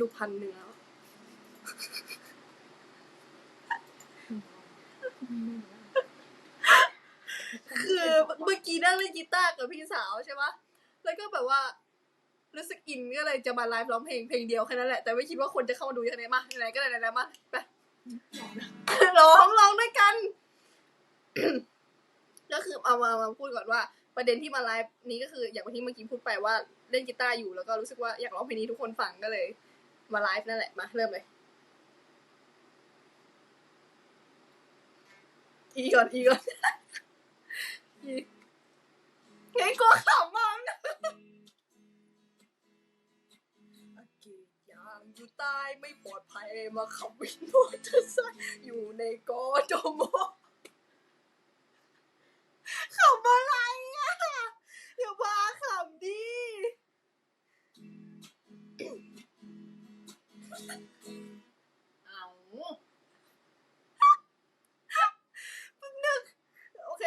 ดูพันหนึ่งแล้วคือเมื่อกี้นั่งเล่นกีตาร์กับพี่สาวใช่ปะแล้วก็แบบว่า รู้สึกอินก็เลยจะมาไลฟ์ร้องเพลงเพลงเดียวแค่นั้นแหละ แต่ไม่คิดว่าคนจะเข้ามาดูเยอะขนาดนี้มาไหนก็ไหนแล้วมาไปร้องร้องด้วยกัน ก็คือเอามามาพูดก่อนว่า ประเด็นที่มาไลฟ์นี้ก็คือ อย่างที่เมื่อกี้พูดไปว่าเล่นกีตาร์อยู่แล้วก็รู้สึกว่าอยากร้องเพลงนี้ทุกคนฟังก็เลย มาไลฟ์นั่นแหละมาเริ่มเลย อีก่อนอีก่อนอีไงกลัวขำมากนะอากาศยางอยู่ใต้ไม่ปลอดภัยมาขับวินมอเตอร์ไซค์อยู่ในกอจม เอามึงนึกโอเค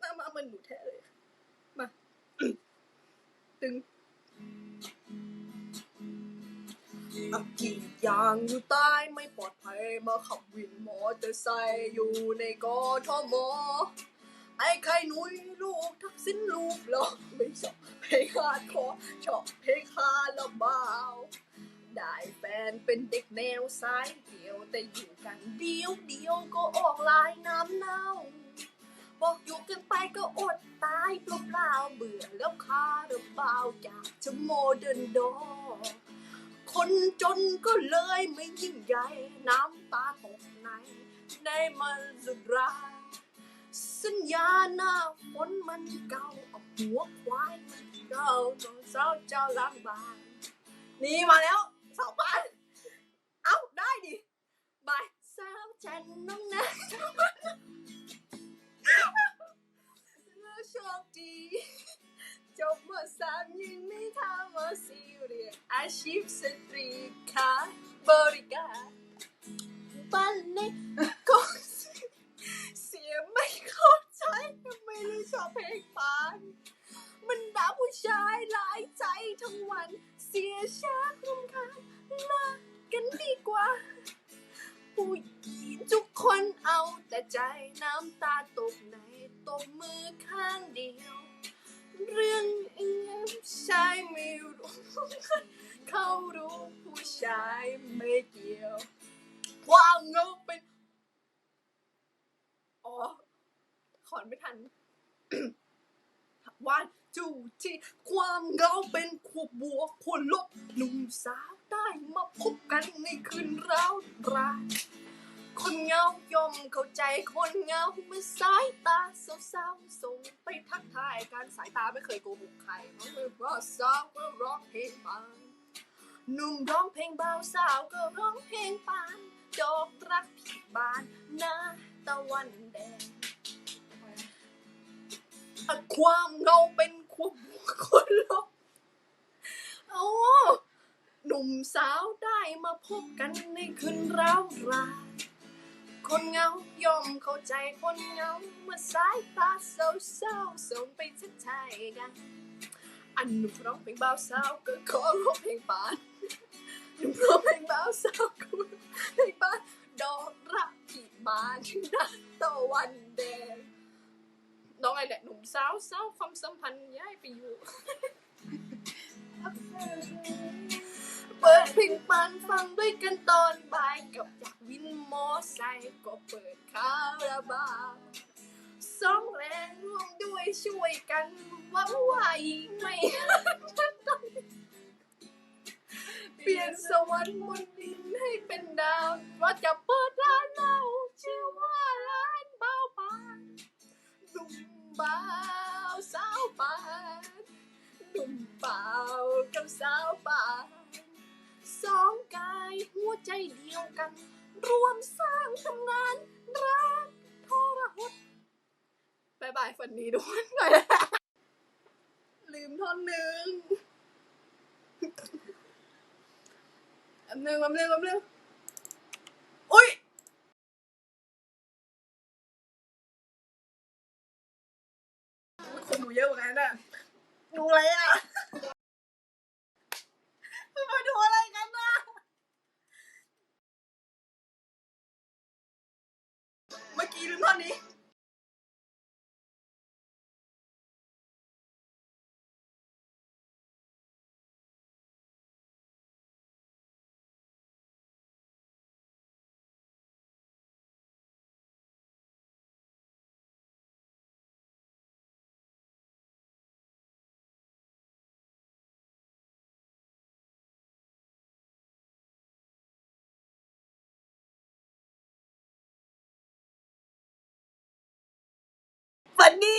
มามามันหนูแท้เลย มา ตึงอักกีดยางอยู่ใต้ไม่ปลอดภัยมาขับวินมอเตอร์ไซค์อยู่ในกอทม ไอ้ไข่หนุยลูกทักษิณลูกหรอไม่ชอบเพลงฮาร์ดคอร์ชอบเพลงคาราบาวได้แฟนเป็นเด็กแนวสายเดียวแต่อยู่กันเดียวเดียวก็ออกลายน้ำเน่า บอกอยู่กันไปก็อดตายเปล่าเบื่อแล้วคาราบาวอยากจะโมเดิร์นดอคนจนก็เลยไม่ยิ่งใหญ่น้ำตาตกในในมันสุดร้าย สัญญาหน้าฝนมันเก่าเอาหัวควายมันเก่าตอนเช้าเจ้าล้างบางนี่มาแล้วสองพันเอาได้ดิบายสาวจันน้องนะแล้วโชคดีจบมสามยังไม่ทำมสี่เรียนอาชีพสตรีขายบริ คนเอาแต่ใจน้ำตาตกในตบมือข้างเดียว เรื่องเองชายไม่รู้เขารู้ผู้ชายไม่เกี่ยว ความเงาเป็น อ๋อ ขอนไม่ทันวันจูที่ความเงาเป็นขวบบวกควรลบหนุ่มสาวได้มาพบกันในคืนร้าวราน คนเงายมเข้าใจคนเงาเมื่อสายตาเศร้าๆส่งไปทักทายการสายตาไม่เคยโกหกใครเพราะเมื่อว่าสาวก็ร้องเพลงปานหนุ่มร้องเพลงเบาสาวก็ร้องเพลงปานดอกรักผิดบานหน้าตะวันแดงความเงาเป็นความคนลบเอาหนุ่มสาวได้มาพบกันในคืนร้าวรา คนเงาย่อมเข้าใจคนเงาเมื่อสายตาเศร้าๆส่งไปทักทายกัน อันหนุ่มร้องเพลงบ่าวสาวก็ขอร้องเพลงปานหนุ่มร้องเพลงบ่าวสาวก็เพลงปานดอกรักที่บานนักตะวันแดงน้องไอแหละหนุ่มสาวสาวความสัมพันธ์ย้ายไปอยู่ เปิดเพลงปานฟังด้วยกันตอนบ่ายกับจากวินมอไซค์ก็เปิดคาราบาวสองแรงร่วมด้วยช่วยกันหวังว่าอีกไม่เปลี่ยนสวรรค์บนดินให้เป็นดาวว่าจะเปิดร้านเหล้าชื่อว่าร้านเบาปานหนุ่มบาวสาวปานหนุ่มบ่าวกับสาวปาน สองกายหัวใจเดียวกัน รวมสร้างตำนานรักทรหดบายบายฝันดีด้วยไปแล้วลืมท่อนหนึ่งอันหนึ่งอันหนึ่งอันหนึ่งอุ้ยคนดูเยอะกว่านั้นอะดูอะไรอะ ฝันดี